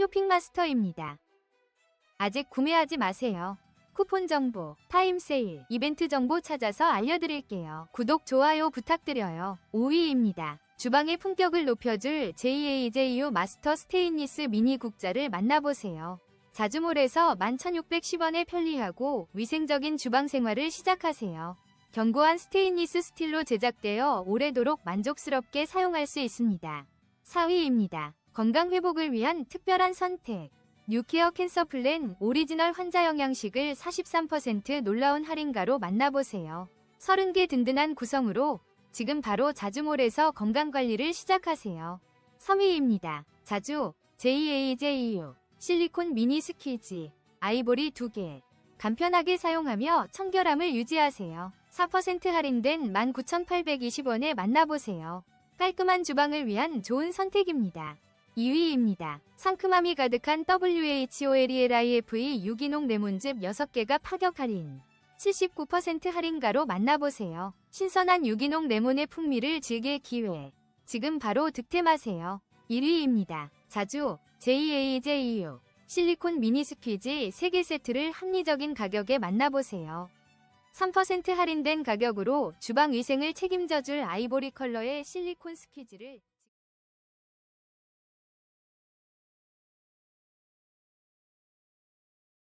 쇼핑마스터입니다. 아직 구매하지 마세요. 쿠폰 정보, 타임 세일, 이벤트 정보 찾아서 알려드릴게요. 구독, 좋아요 부탁드려요. 5위입니다. 주방의 품격을 높여줄 JAJU 마스터 스테인리스 미니 국자를 만나보세요. 자주몰에서 11,610원에 편리하고 위생적인 주방 생활을 시작하세요. 견고한 스테인리스 스틸로 제작되어 오래도록 만족스럽게 사용할 수 있습니다. 4위입니다. 건강 회복을 위한 특별한 선택. 뉴케어 캔서 플랜 오리지널 환자 영양식을 43% 놀라운 할인가로 만나보세요. 30개 든든한 구성으로 지금 바로 자주몰에서 건강관리를 시작하세요. 3위입니다. 자주 JAJU 실리콘 미니 스키지 아이보리 2개 간편하게 사용하며 청결함을 유지하세요. 4% 할인된 19,820원에 만나보세요. 깔끔한 주방을 위한 좋은 선택입니다. 2위입니다. 상큼함이 가득한 WHOLELIFE 유기농 레몬즙 6개가 파격 할인. 79% 할인가로 만나보세요. 신선한 유기농 레몬의 풍미를 즐길 기회. 지금 바로 득템하세요. 1위입니다. 자주 JAJU 실리콘 미니 스퀴지 3개 세트를 합리적인 가격에 만나보세요. 3% 할인된 가격으로 주방 위생을 책임져줄 아이보리 컬러의 실리콘 스퀴즈를